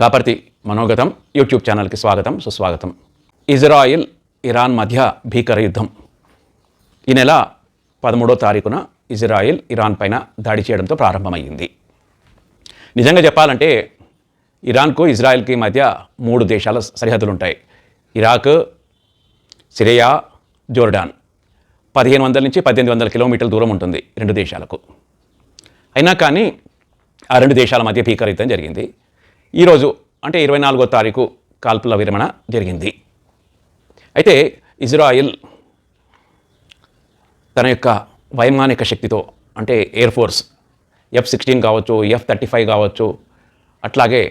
Kaparthi మనోగతం YouTube ఛానల్కి స్వాగతం సుస్వాగతం. ఇజ్రాయిల్ ఇరాన్ మధ్య భీకర యుద్ధం. ఈ నెల పదమూడో తారీఖున ఇజ్రాయిల్ ఇరాన్ పైన దాడి చేయడంతో ప్రారంభమైంది నిజంగా చెప్పాలంటే ఇరాన్కు ఇజ్రాయెల్కి మధ్య మూడు దేశాల సరిహద్దులు ఉంటాయి ఇరాక్ సిరియా జోర్డాన్. పదిహేను వందల నుంచి పద్దెనిమిది వందల కిలోమీటర్ల దూరం ఉంటుంది రెండు దేశాలకు. అయినా కానీ ఆ రెండు దేశాల మధ్య భీకర యుద్ధం జరిగింది. ఈరోజు అంటే ఇరవై నాలుగో తారీఖు కాల్పుల విరమణ జరిగింది. అయితే ఇజ్రాయిల్ తన యొక్క వైమానిక శక్తితో అంటే ఎయిర్ ఫోర్స్ ఎఫ్ సిక్స్టీన్ కావచ్చు ఎఫ్ థర్టీ ఫైవ్ కావచ్చు అట్లాగే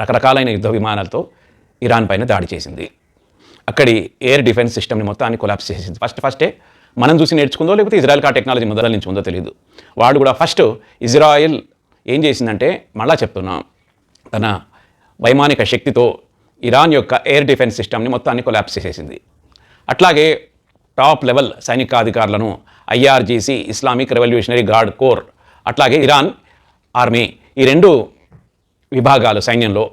రకరకాలైన యుద్ధ విమానాలతో ఇరాన్ పైన దాడి చేసింది. అక్కడి ఎయిర్ డిఫెన్స్ సిస్టమ్ని మొత్తాన్ని కొలాప్స్ చేసింది. ఫస్ట్ ఫస్టే మనం చూసి నేర్చుకుందో లేకపోతే ఇజ్రాయెల్ కా టెక్నాలజీ మొదల నుంచి ఉందో తెలియదు వాడు కూడా ఫస్ట్ ఇజ్రాయెల్ ఏం చేసిందంటే మళ్ళా చెప్తున్నాం. తన వైమానిక శక్తితో ఇరాన్ యొక్క ఎయిర్ డిఫెన్స్ సిస్టమ్ని మొత్తాన్ని కొలాప్స్ చేసేసింది. అట్లాగే top level సైనికాధికారులను IRGC Islamic revolutionary guard corps అట్లాగే ఇరాన్ ఆర్మీ ఈ రెండు విభాగాలు సైన్యంలో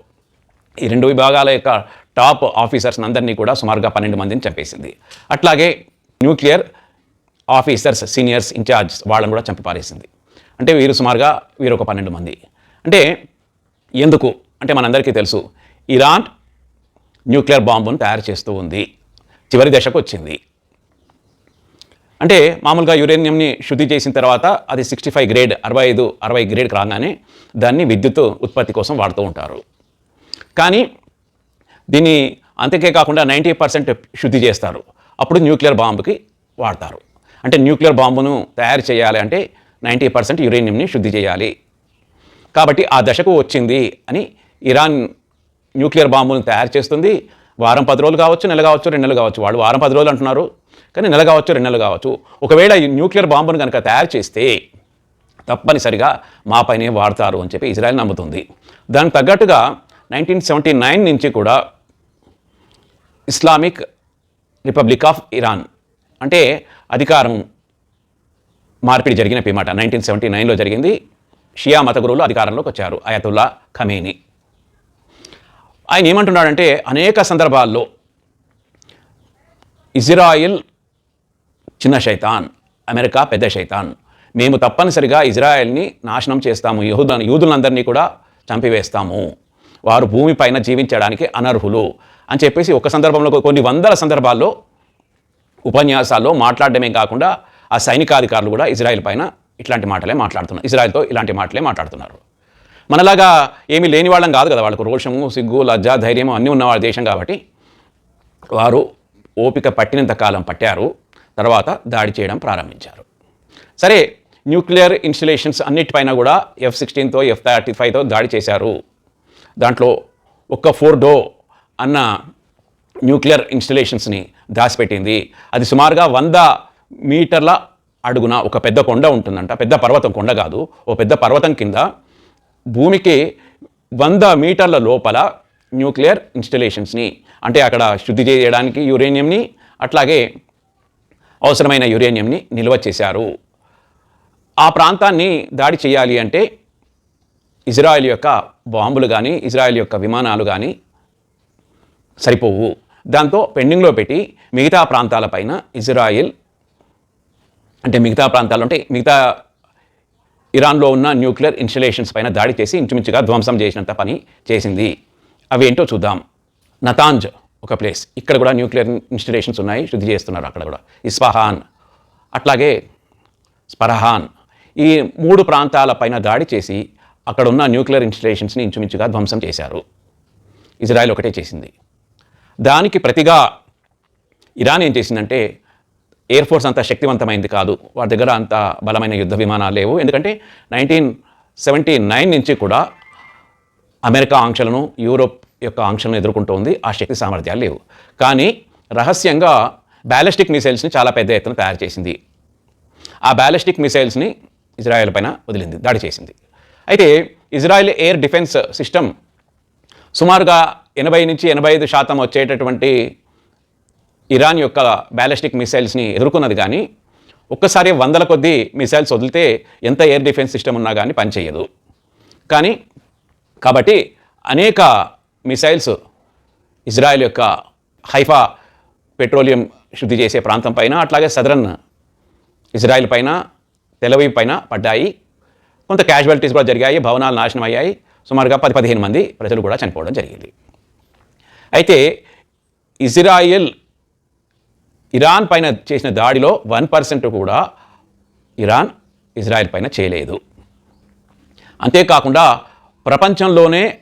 ఈ రెండు విభాగాల యొక్క టాప్ ఆఫీసర్స్ అందరినీ కూడా సుమారుగా పన్నెండు మందిని చంపేసింది. అట్లాగే న్యూక్లియర్ ఆఫీసర్స్ సీనియర్స్ ఇన్ఛార్జ్ వాళ్ళని కూడా చంపి పారేసింది. అంటే వీరు సుమారుగా వీరు ఒక పన్నెండు మంది. అంటే ఎందుకు? అంటే మనందరికీ తెలుసు. ఇరాన్ న్యూక్లియర్ బాంబును తయారు చేస్తూ ఉంది. చివరి దశకు వచ్చింది. అంటే మామూలుగా యురేనియంని శుద్ధి చేసిన తర్వాత అది సిక్స్టీ ఫైవ్ గ్రేడ్ అరవై ఐదు అరవై గ్రేడ్కి రాగానే దాన్ని విద్యుత్ ఉత్పత్తి కోసం వాడుతూ ఉంటారు. కానీ దీన్ని అంతకే కాకుండా నైంటీ పర్సెంట్ శుద్ధి చేస్తారు. అప్పుడు న్యూక్లియర్ బాంబుకి వాడతారు. అంటే న్యూక్లియర్ బాంబును తయారు చేయాలి అంటే నైంటీ పర్సెంట్ యురేనియంని శుద్ధి చేయాలి. కాబట్టి ఆ దశకు వచ్చింది అని ఇరాన్ న్యూక్లియర్ బాంబులను తయారు చేస్తుంది. వారం పది రోజులు కావచ్చు నెల కావచ్చు రెండు నెలలు కావచ్చు. వాళ్ళు వారం పది రోజులు అంటున్నారు కానీ నెల కావచ్చు రెండు నెలలు కావచ్చు. ఒకవేళ ఈ న్యూక్లియర్ బాంబును కనుక తయారు చేస్తే తప్పనిసరిగా మా పైనే వాడతారు అని చెప్పి ఇజ్రాయెల్ నమ్ముతుంది. దానికి తగ్గట్టుగా నైన్టీన్ సెవెంటీ నైన్ నుంచి కూడా ఇస్లామిక్ రిపబ్లిక్ ఆఫ్ ఇరాన్ అంటే అధికారం మార్పిడి జరిగిన పిమాట నైన్టీన్ సెవెంటీ నైన్లో జరిగింది. షియా మత గురువులు అధికారంలోకి వచ్చారు అయతుల్లా ఖమేని. ఆయన ఏమంటున్నాడంటే అనేక సందర్భాల్లో ఇజ్రాయిల్ చిన్న శైతాన్ అమెరికా పెద్ద శైతాన్. మేము తప్పనిసరిగా ఇజ్రాయెల్ని నాశనం చేస్తాము యహూద యూదులందరినీ కూడా చంపివేస్తాము. వారు భూమిపైన జీవించడానికి అనర్హులు అని చెప్పేసి ఒక సందర్భంలో కొన్ని వందల సందర్భాల్లో ఉపన్యాసాల్లో మాట్లాడడమే కాకుండా ఆ సైనికాధికారులు కూడా ఇజ్రాయెల్ పైన ఇట్లాంటి మాటలే మాట్లాడుతున్నారు. ఇజ్రాయెల్తో ఇలాంటి మాటలే మాట్లాడుతున్నారు. మనలాగా ఏమీ లేని వాళ్ళం కాదు కదా వాళ్ళకు రోషము సిగ్గు లజ్జ ధైర్యము అన్నీ ఉన్న వాళ్ళ దేశం కాబట్టి వారు ఓపిక పట్టినంత కాలం పట్టారు. తర్వాత దాడి చేయడం ప్రారంభించారు. సరే న్యూక్లియర్ ఇన్స్టలేషన్స్ అన్నిటిపైన కూడా ఎఫ్ సిక్స్టీన్తో ఎఫ్ థర్టీ ఫైవ్తో దాడి చేశారు. దాంట్లో ఒక్క ఫోర్డో అన్న న్యూక్లియర్ ఇన్స్టలేషన్స్ని దాచిపెట్టింది. అది సుమారుగా వంద మీటర్ల అడుగున ఒక పెద్ద కొండ ఉంటుందంట. పెద్ద పర్వతం కొండ కాదు. ఓ పెద్ద పర్వతం కింద భూమికి వంద మీటర్ల లోపల న్యూక్లియర్ ఇన్స్టలేషన్స్ని అంటే అక్కడ శుద్ధి చేయడానికి యురేనియంని అట్లాగే అవసరమైన యురేనియంని నిల్వ చేశారు. ఆ ప్రాంతాన్ని దాడి చేయాలి అంటే ఇజ్రాయెల్ యొక్క బాంబులు కానీ ఇజ్రాయెల్ యొక్క విమానాలు కానీ సరిపోవు. దాంతో పెండింగ్లో పెట్టి మిగతా ప్రాంతాలపైన ఇజ్రాయిల్ అంటే మిగతా ప్రాంతాలు అంటే మిగతా ఇరాన్లో ఉన్న న్యూక్లియర్ ఇన్స్టలేషన్స్ పైన దాడి చేసి ఇంచుమించుగా ధ్వంసం చేసినంత పని చేసింది. అవి ఏంటో చూద్దాం. నతాంజ్ ఒక ప్లేస్. ఇక్కడ కూడా న్యూక్లియర్ ఇన్స్టలేషన్స్ ఉన్నాయి. శుద్ధి చేస్తున్నారు అక్కడ కూడా. ఇస్ఫహాన్. అట్లాగే స్పరహాన్. ఈ మూడు ప్రాంతాలపైన దాడి చేసి అక్కడ ఉన్న న్యూక్లియర్ ఇన్స్టలేషన్స్ని ఇంచుమించుగా ధ్వంసం చేశారు. ఇజ్రాయెల్ ఒకటే చేసింది. దానికి ప్రతిగా ఇరాన్ ఏం చేసిందంటే ఎయిర్ ఫోర్స్ అంత శక్తివంతమైంది కాదు. వారి దగ్గర అంత బలమైన యుద్ధ విమానాలు లేవు. ఎందుకంటే నైన్టీన్ సెవెంటీ నైన్ నుంచి కూడా అమెరికా ఆంక్షలను యూరోప్ యొక్క ఆంక్షలను ఎదుర్కొంటోంది. ఆ శక్తి సామర్థ్యాలు లేవు. కానీ రహస్యంగా బ్యాలిస్టిక్ మిసైల్స్ని చాలా పెద్ద ఎత్తున తయారు చేసింది. ఆ బ్యాలిస్టిక్ మిసైల్స్ని ఇజ్రాయెల్ పైన వదిలింది దాడి చేసింది. అయితే ఇజ్రాయెల్ ఎయిర్ డిఫెన్స్ సిస్టమ్ సుమారుగా ఎనభై నుంచి ఎనభై ఐదు శాతం వచ్చేటటువంటి ఇరాన్ యొక్క బ్యాలిస్టిక్ మిసైల్స్ని ఎదుర్కొన్నది కానీ ఒక్కసారి వందల కొద్దీ మిసైల్స్ వదిలితే ఎంత ఎయిర్ డిఫెన్స్ సిస్టమ్ ఉన్నా కానీ పనిచేయదు. కానీ కాబట్టి అనేక మిసైల్స్ ఇజ్రాయెల్ యొక్క హైఫా పెట్రోలియం శుద్ధి చేసే ప్రాంతం పైన అట్లాగే సదరన్ ఇజ్రాయెల్ పైన తెలవీవ్ పైన పడ్డాయి. కొంత క్యాజువాలిటీస్ కూడా జరిగాయి భవనాలు నాశనం అయ్యాయి. సుమారుగా పది పదిహేను మంది ప్రజలు కూడా చనిపోవడం జరిగింది. అయితే ఇజ్రాయెల్ ఇరాన్ పైన చేసిన దాడిలో వన్ పర్సెంట్ కూడా ఇరాన్ ఇజ్రాయెల్ పైన చేయలేదు. అంతేకాకుండా ప్రపంచంలోనే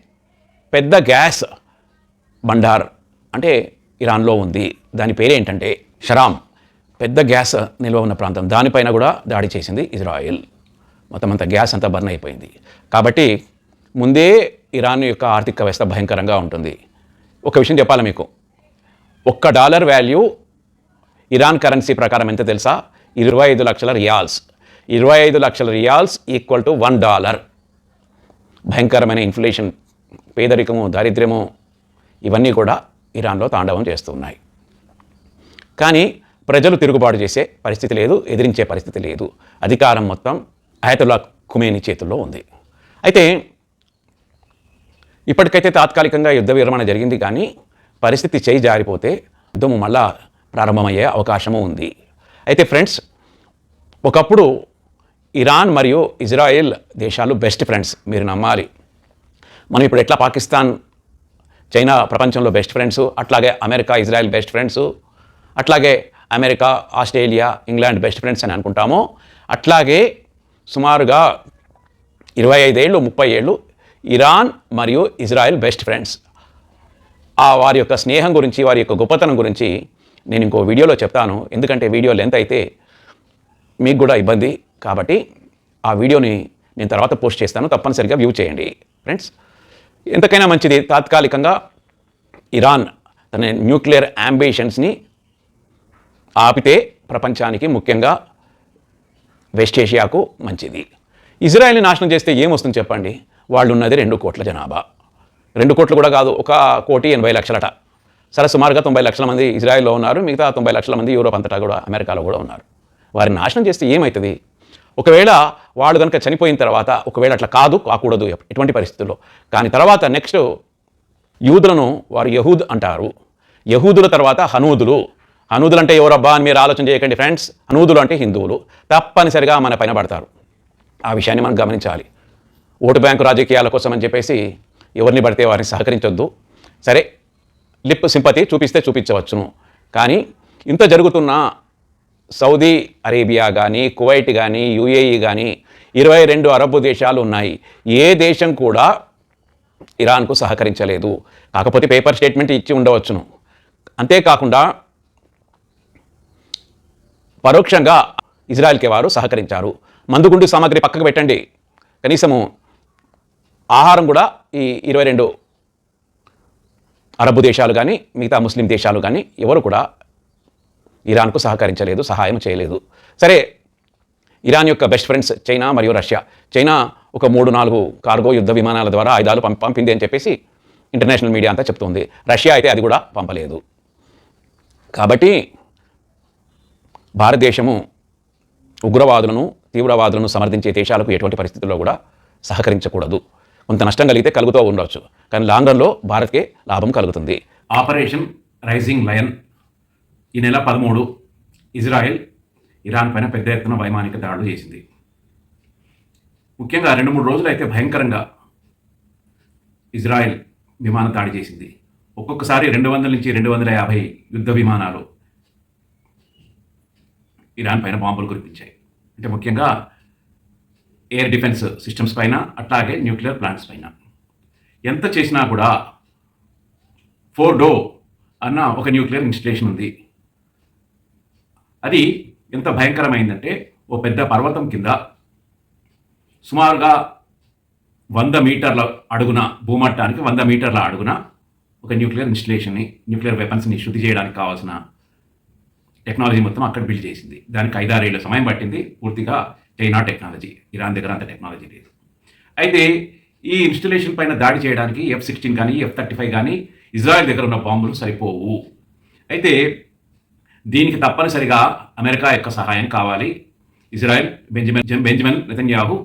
పెద్ద గ్యాస్ బండార్ అంటే ఇరాన్లో ఉంది. దాని పేరేంటంటే షరామ్ పెద్ద గ్యాస్ నిల్వ ఉన్న ప్రాంతం. దానిపైన కూడా దాడి చేసింది ఇజ్రాయెల్. మొత్తం అంత గ్యాస్ అంతా బర్న్ అయిపోయింది. కాబట్టి ముందే ఇరాన్ యొక్క ఆర్థిక వ్యవస్థ భయంకరంగా ఉంటుంది. ఒక విషయం చెప్పాలి మీకు? ఒక్క డాలర్ వాల్యూ ఇరాన్ కరెన్సీ ప్రకారం ఎంత తెలుసా? ఇరవై ఐదు లక్షల రియాల్స్. ఇరవై ఐదు లక్షల rials equal to one dollar. భయంకరమైన ఇన్ఫ్లేషన్ పేదరికము దారిద్ర్యము ఇవన్నీ కూడా ఇరాన్లో తాండవం చేస్తున్నాయి. కానీ ప్రజలు తిరుగుబాటు చేసే పరిస్థితి లేదు ఎదిరించే పరిస్థితి లేదు. అధికారం మొత్తం ఆయతుల్లా కుమేని చేతుల్లో ఉంది. అయితే ఇప్పటికైతే తాత్కాలికంగా యుద్ధ విరమణ జరిగింది కానీ పరిస్థితి చేయి జారిపోతే యుద్ధము మళ్ళా ప్రారంభమయ్యే అవకాశము ఉంది. అయితే ఫ్రెండ్స్ ఒకప్పుడు ఇరాన్ మరియు ఇజ్రాయెల్ దేశాలు బెస్ట్ ఫ్రెండ్స్ మీరు నమ్మాలి. మనం ఇప్పుడు ఎట్లా పాకిస్తాన్ చైనా ప్రపంచంలో బెస్ట్ ఫ్రెండ్స్ అట్లాగే అమెరికా ఇజ్రాయెల్ బెస్ట్ ఫ్రెండ్స్ అట్లాగే America Australia England best friends అని అనుకుంటామో అట్లాగే సుమారుగా ఇరవై ఐదేళ్ళు ముప్పై ఏళ్ళు ఇరాన్ మరియు ఇజ్రాయెల్ బెస్ట్ ఫ్రెండ్స్. ఆ వారి యొక్క స్నేహం గురించి వారి యొక్క గొప్పతనం గురించి నేను ఇంకో వీడియోలో చెప్తాను. ఎందుకంటే వీడియో లెంత్ అయితే మీకు కూడా ఇబ్బంది. కాబట్టి ఆ వీడియోని నేను తర్వాత పోస్ట్ చేస్తాను. తప్పనిసరిగా వ్యూ చేయండి. ఫ్రెండ్స్ ఎంతకైనా మంచిది. తాత్కాలికంగా ఇరాన్ తన న్యూక్లియర్ అంబిషన్స్ని ఆపితే ప్రపంచానికి ముఖ్యంగా వెస్ట్ ఏషియాకు మంచిది. ఇజ్రాయెల్ని నాశనం చేస్తే ఏమొస్తుంది చెప్పండి? వాళ్ళు ఉన్నది రెండు కోట్ల జనాభా. రెండు కోట్లు కూడా కాదు ఒక కోటి ఎనభై లక్షలట. సరే సుమారుగా తొంభై లక్షల మంది ఇజ్రాయెల్లో ఉన్నారు మిగతా తొంభై లక్షల మంది యూరోప్ అంతటా కూడా అమెరికాలో కూడా ఉన్నారు. వారిని నాశనం చేస్తే ఏమవుతుంది ఒకవేళ వాళ్ళు కనుక చనిపోయిన తర్వాత ఒకవేళ అట్లా కాదు కాకూడదు ఎటువంటి పరిస్థితుల్లో? కానీ తర్వాత నెక్స్ట్ యూదులను వారు యహూద్ అంటారు. యహూదుల తర్వాత హనూదులు. హనూదులు అంటే ఎవరబ్బా అని మీరు ఆలోచన చేయకండి ఫ్రెండ్స్. హనూదులు అంటే హిందువులు. తప్పనిసరిగా మన పైన పడతారు. ఆ విషయాన్ని మనం గమనించాలి. ఓటు బ్యాంకు రాజకీయాల కోసం అని చెప్పేసి ఎవరిని పడితే వారిని సహకరించొద్దు. సరే లిప్ సింపతి చూపిస్తే చూపించవచ్చును. కానీ ఇంత జరుగుతున్న సౌదీ అరేబియా కానీ కువైట్ కానీ యుఏఈ కానీ ఇరవై రెండు అరబ్ దేశాలు ఉన్నాయి. ఏ దేశం కూడా ఇరాన్కు సహకరించలేదు. కాకపోతే పేపర్ స్టేట్మెంట్ ఇచ్చి ఉండవచ్చును. అంతేకాకుండా పరోక్షంగా ఇజ్రాయెల్కి వారు సహకరించారు. మందుగుండు సామాగ్రి పక్కకు పెట్టండి. కనీసము ఆహారం కూడా ఈ ఇరవై రెండు అరబ్ దేశాలు కానీ మిగతా ముస్లిం దేశాలు కానీ ఎవరు కూడా ఇరాన్కు సహకరించలేదు సహాయం చేయలేదు. సరే ఇరాన్ యొక్క బెస్ట్ ఫ్రెండ్స్ చైనా మరియు రష్యా. చైనా ఒక మూడు నాలుగు కార్గో యుద్ధ విమానాల ద్వారా ఆయుధాలు పంపి పంపింది అని చెప్పేసి ఇంటర్నేషనల్ మీడియా అంతా చెప్తుంది. రష్యా అయితే అది కూడా పంపలేదు. కాబట్టి భారతదేశము ఉగ్రవాదులను తీవ్రవాదులను సమర్థించే దేశాలకు ఎటువంటి పరిస్థితుల్లో కూడా సహకరించకూడదు. కొంత నష్టం కలిగితే కలుగుతూ ఉండవచ్చు కానీ లాంగ్ రన్లో భారత్కే లాభం కలుగుతుంది. ఆపరేషన్ రైజింగ్ లయన్ ఈ నెల పదమూడు ఇజ్రాయెల్ ఇరాన్ పైన పెద్ద ఎత్తున వైమానిక దాడులు చేసింది. ముఖ్యంగా రెండు మూడు రోజులు అయితే భయంకరంగా ఇజ్రాయెల్ విమాన దాడి చేసింది. ఒక్కొక్కసారి రెండు వందల నుంచి రెండు వందల యాభై యుద్ధ విమానాలు ఇరాన్ పైన బాంబులు కురిపించాయి. అంటే ముఖ్యంగా ఎయిర్ డిఫెన్స్ సిస్టమ్స్ పైన అట్లాగే న్యూక్లియర్ ప్లాంట్స్ పైన. ఎంత చేసినా కూడా ఫోర్డో అన్న ఒక న్యూక్లియర్ ఇన్స్టలేషన్ ఉంది. అది ఎంత భయంకరమైందంటే ఓ పెద్ద పర్వతం కింద సుమారుగా వంద మీటర్ల అడుగున భూమట్టానికి వంద మీటర్ల అడుగున ఒక న్యూక్లియర్ ఇన్స్టలేషన్ని న్యూక్లియర్ వెపన్స్ని శుద్ధి చేయడానికి కావాల్సిన టెక్నాలజీ మొత్తం అక్కడ బిల్డ్ చేసింది. దానికి ఐదారేళ్ళ సమయం పట్టింది. పూర్తిగా చైనా టెక్నాలజీ ఇరాన్ దగ్గర అంత టెక్నాలజీ లేదు. అయితే ఈ ఇన్స్టలేషన్ పైన దాడి చేయడానికి ఎఫ్ సిక్స్టీన్ కానీ ఎఫ్ థర్టీ ఫైవ్ కానీ ఇజ్రాయెల్ దగ్గర ఉన్న బాంబులు సరిపోవు. అయితే దీనికి తప్పనిసరిగా అమెరికా యొక్క సహాయం కావాలి. Israel Benjamin Benjamin Netanyahu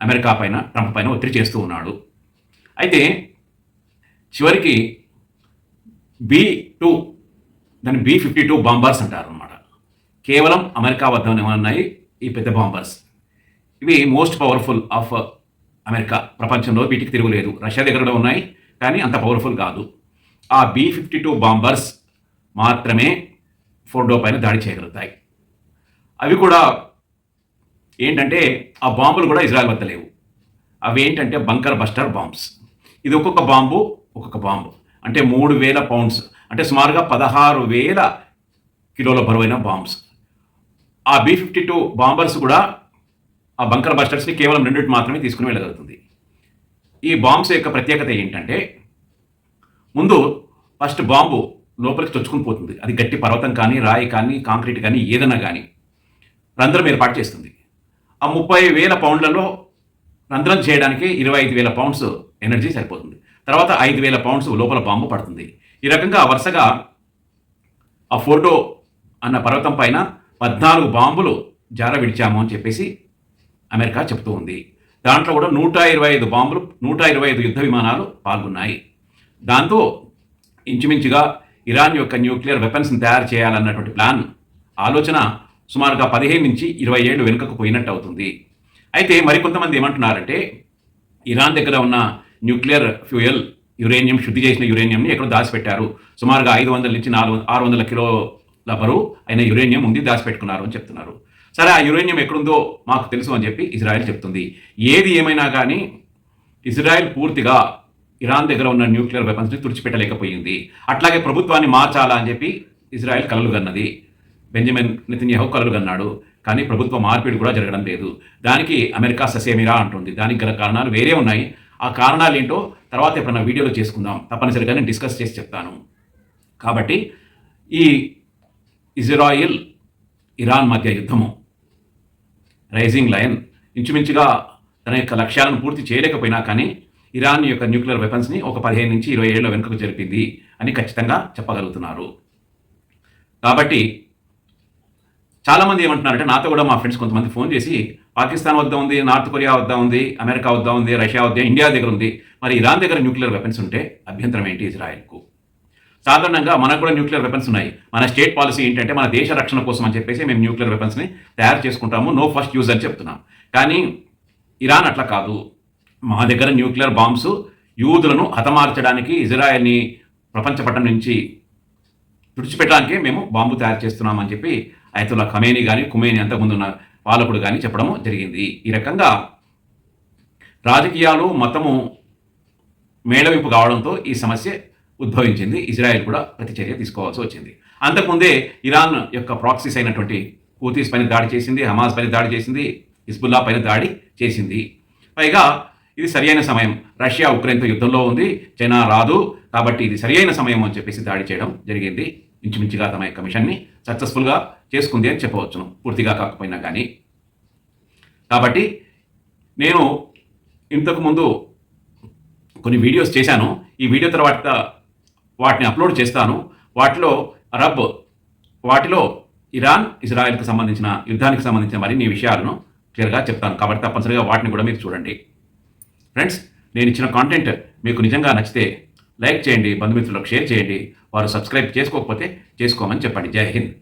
America పైన ట్రంప్ పైన ఒత్తిడి చేస్తూ ఉన్నాడు. అయితే చివరికి బి టూ దాన్ని బి ఫిఫ్టీ టూ బాంబర్స్ అంటారు అనమాట కేవలం అమెరికా వద్ద ఉన్నాయి. ఈ పెద్ద బాంబర్స్. ఇవి most powerful of uh, America ప్రపంచంలో వీటికి తిరుగులేదు రష్యా దగ్గర కూడా ఉన్నాయి కానీ అంత పవర్ఫుల్ కాదు. ఆ బి ఫిఫ్టీ టూ బాంబర్స్ మాత్రమే ఫోర్డో పైన దాడి చేయగలుగుతాయి. అవి కూడా ఏంటంటే ఆ బాంబులు కూడా ఇజ్రాయల్ వద్ద లేవు. అవి ఏంటంటే బంకర్ బస్టర్ బాంబ్స్. ఇది ఒక్కొక్క బాంబు ఒక్కొక్క బాంబు. అంటే మూడు వేల పౌండ్స్ అంటే సుమారుగా పదహారు వేల కిలోల బరువైన బాంబ్స్. ఆ బి ఫిఫ్టీ టూ బాంబర్స్ కూడా ఆ బంకర్ బస్టర్స్ని కేవలం రెండింటి మాత్రమే తీసుకుని వెళ్ళగలుగుతుంది. ఈ బాంబ్స్ యొక్క ప్రత్యేకత ఏంటంటే ముందు ఫస్ట్ బాంబు లోపలికి చొచ్చుకుని పోతుంది. అది గట్టి పర్వతం కానీ రాయి కానీ కాంక్రీట్ కానీ ఏదైనా కానీ రంధ్రం ఏర్పాటు చేస్తుంది. ఆ ముప్పై వేల పౌండ్లలో రంధ్రం చేయడానికి ఇరవై ఐదు వేల పౌండ్స్ ఎనర్జీ సరిపోతుంది. తర్వాత ఐదు వేల పౌండ్స్ లోపల బాంబు పడుతుంది. ఈ రకంగా వరుసగా ఆ ఫోటో అన్న పర్వతం పైన పద్నాలుగు బాంబులు జార విడిచాము అని చెప్పేసి అమెరికా చెబుతూ ఉంది. దాంట్లో కూడా నూట ఇరవై ఐదు బాంబులు నూట ఇరవై ఐదు యుద్ధ విమానాలు పాల్గొన్నాయి. దాంతో ఇంచుమించుగా ఇరాన్ యొక్క న్యూక్లియర్ వెపన్స్ని తయారు చేయాలన్నటువంటి ప్లాన్ ఆలోచన సుమారుగా పదిహేను నుంచి ఇరవై ఏళ్ళు వెనుకకు పోయినట్టు అవుతుంది. అయితే మరికొంతమంది ఏమంటున్నారంటే ఇరాన్ దగ్గర ఉన్న న్యూక్లియర్ ఫ్యూయల్ యురేనియం శుద్ధి చేసిన యురేనియంని ఎక్కడో దాచిపెట్టారు. సుమారుగా ఐదు వందల నుంచి నాలుగు ఆరు వందల కిలో లబరు అయిన యురేనియం ఉంది దాచిపెట్టుకున్నారు అని చెప్తున్నారు. సరే ఆ యురేనియం ఎక్కడుందో మాకు తెలుసు అని చెప్పి ఇజ్రాయెల్ చెప్తుంది. ఏది ఏమైనా కానీ ఇజ్రాయెల్ పూర్తిగా ఇరాన్ దగ్గర ఉన్న న్యూక్లియర్ వెపన్స్ని తుడిచిపెట్టలేకపోయింది. అట్లాగే ప్రభుత్వాన్ని మార్చాలా అని చెప్పి ఇజ్రాయెల్ కలలు కన్నది. బెంజమిన్ నితిన్యాహు కలలు కన్నాడు. కానీ ప్రభుత్వ మార్పిడి కూడా జరగడం లేదు. దానికి అమెరికా ససేమిరా అంటుంది. దానికి గల కారణాలు వేరే ఉన్నాయి. ఆ కారణాలు ఏంటో తర్వాత ఎప్పుడైనా వీడియోలో చేసుకుందాం. తప్పనిసరిగా నేను డిస్కస్ చేసి చెప్తాను. కాబట్టి ఈ ఇజ్రాయిల్ ఇరాన్ మధ్య యుద్ధము. రైజింగ్ లయన్ ఇంచుమించుగా తన యొక్క లక్ష్యాలను పూర్తి చేయలేకపోయినా కానీ ఇరాన్ యొక్క న్యూక్లియర్ వెపన్స్ని ఒక పదిహేను నుంచి ఇరవై ఏళ్ళ వెనుకకు జరిపింది అని ఖచ్చితంగా చెప్పగలుగుతున్నారు. కాబట్టి చాలామంది ఏమంటున్నారంటే నాతో కూడా మా ఫ్రెండ్స్ కొంతమంది ఫోన్ చేసి పాకిస్తాన్ వద్ద ఉంది నార్త్ కొరియా వద్ద ఉంది అమెరికా వద్ద ఉంది రష్యా వద్ద ఇండియా దగ్గర ఉంది. మరి ఇరాన్ దగ్గర న్యూక్లియర్ వెపన్స్ ఉంటే అభ్యంతరం ఏంటి ఇజ్రాయెల్కు? సాధారణంగా మనకు కూడా న్యూక్లియర్ వెపన్స్ ఉన్నాయి. మన స్టేట్ పాలసీ ఏంటంటే మన దేశ రక్షణ కోసం అని చెప్పేసి మేము న్యూక్లియర్ వెపన్స్ని తయారు చేసుకుంటాము. నో ఫస్ట్ యూజ్ అని చెప్తున్నాం. కానీ ఇరాన్ అట్లా కాదు. మా దగ్గర న్యూక్లియర్ బాంబ్స్ యూదులను హతమార్చడానికి ఇజ్రాయెల్ని ప్రపంచ పట్టం నుంచి తుడిచిపెట్టడానికి మేము బాంబు తయారు చేస్తున్నామని చెప్పి అయితుల్లా ఖమేని కానీ కుమేని అంతకుముందు ఉన్న పాలకుడు కానీ చెప్పడం జరిగింది. ఈ రకంగా రాజకీయాలు మతము మేళవింపు కావడంతో ఈ సమస్య ఉద్భవించింది. ఇజ్రాయెల్ కూడా ప్రతిచర్య తీసుకోవాల్సి వచ్చింది. అంతకుముందే ఇరాన్ యొక్క ప్రాక్సీస్ అయినటువంటి హూతీస్ పైన దాడి చేసింది హమాస్ పైన దాడి చేసింది హిజ్బుల్లా పైన దాడి చేసింది. పైగా ఇది సరియైన సమయం. రష్యా ఉక్రెయిన్తో యుద్ధంలో ఉంది. చైనా రాదు. కాబట్టి ఇది సరియైన సమయం అని చెప్పేసి దాడి చేయడం జరిగింది. ఇంచుమించుగా తమ యొక్క మిషన్ని సక్సెస్ఫుల్గా చేసుకుంది అని చెప్పవచ్చును. పూర్తిగా కాకపోయినా కానీ. కాబట్టి నేను ఇంతకుముందు కొన్ని వీడియోస్ చేశాను. ఈ వీడియో తర్వాత వాటిని అప్లోడ్ చేస్తాను. వాటిలో అరబ్ వాటిలో ఇరాన్ ఇజ్రాయెల్కి సంబంధించిన యుద్ధానికి సంబంధించిన మరిన్ని విషయాలను క్లియర్గా చెప్తాను. కాబట్టి తప్పనిసరిగా వాటిని కూడా మీరు చూడండి. ఫ్రెండ్స్ నేను ఇచ్చిన కాంటెంట్ మీకు నిజంగా నచ్చితే లైక్ చేయండి బంధుమిత్రులకు షేర్ చేయండి. వారు సబ్స్క్రైబ్ చేసుకోకపోతే చేసుకోమని చెప్పండి. జై హింద్.